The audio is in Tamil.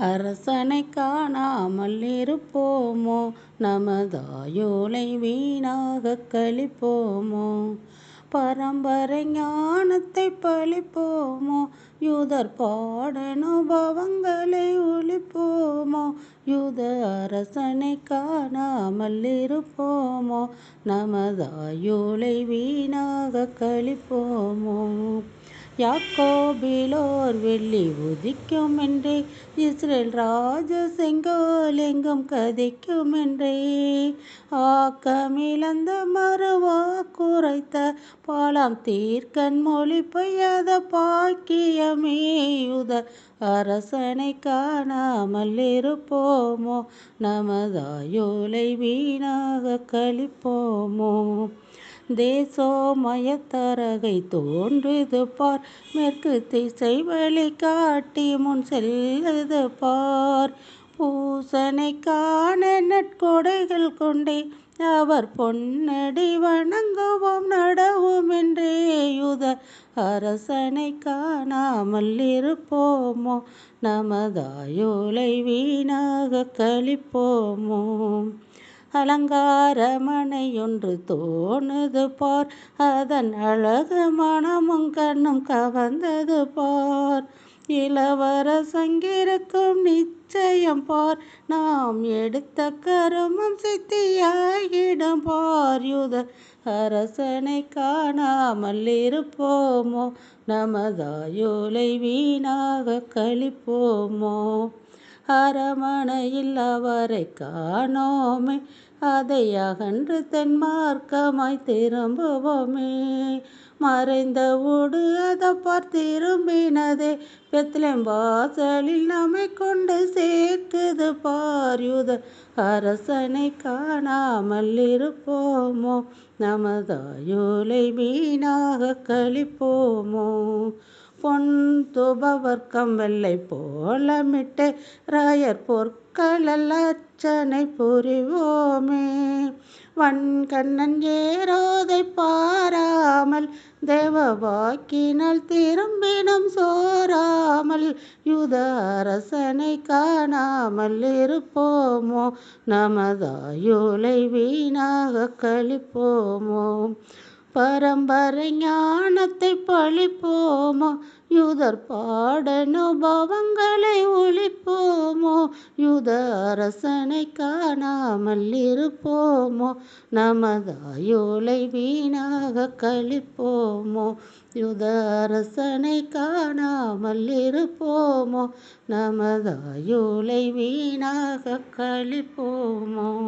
அரசனை காணாமல் இருப்போமோ? நமதாயுளை வீணாகக் கழிப்போமோ? பரம்பரை ஞானத்தை பழிப்போமோ? யூதர் பாடனுபவங்களை ஒழிப்போமோ? யூத அரசனை காணாமல் இருப்போமோ? நமதாயுளை வீணாகக் கழிப்போமோ? யாக்கோபிலோர் வெள்ளி உதிக்கும் என்றே இஸ்ரேல் ராஜ செங்கோல் எங்கும் கதிக்கும் என்றே. ஆக்கமிழந்த மறுவா குறைத்த பாலாம் தீர்க்கன் மொழி பெய்யாத பாக்கியமேயுத அரசனை காணாமல் இருப்போமோ நமதாயோலை வீணாக கழிப்போமோ. தேசோமயத்தரகை தோன்றுது பார் மேற்கு திசை வழி காட்டி முன் செல்லுது பார் பூசனை காண நட்கொடைகள் கொண்டே அவர் பொன்னடி வணங்குவோம். நடவும் என்றேயுத அரசனை காணாமல் இருப்போமோ? நமதாயோலை வீணாக கழிப்போமோ? அலங்காரமனையொன்று தோணுது பார். அதன் அழகு மனமும் கண்ணும் கவர்ந்தது பார். இளவரசங்கிருக்கும் நிச்சயம் பார். நாம் எடுத்த கருமம் சித்தியாகிடும் பார். யுத அரசனை காணாமல் இருப்போமோ? நமதாயோலை வீணாக கழிப்போமோ? அரமனையில் அவரை காணோமே. அதை அகன்று தென்மார்க்கமாய் திரும்புவோமே. மறைந்த ஊடு அதை பார்த்திரும்பினதே பெத்லேம் வாசலில் நம்மை கொண்டு சேர்க்குது பார்யுத அரசனை காணாமல் இருப்போமோ. நமதாயோலை வீணாக கழிப்போமோ. பொன் துபவர்க்கம் வெள்ளை போலமிட்டு ராயர் பொற்களல் அச்சனை புரிவோமே. வன்கண்ணன் ஏரோதை பாராமல் தேவவாக்கினால் திரும்பினும் சோராமல் யுத அரசனை காணாமல் இருப்போமோ? நமதாயுலை வீணாக கழிப்போமோ? பரம்பரை ஞானத்தை பழிப்போமோ? யூதர் பாடனுபவங்களை ஒழிப்போமோ? யூத அரசனை காணாமல் இருப்போமோ? நமதாயோலை வீணாக கழிப்போமோ? யுத அரசனை காணாமல் இருப்போமோ? நமதாயோலை வீணாக கழிப்போமோ?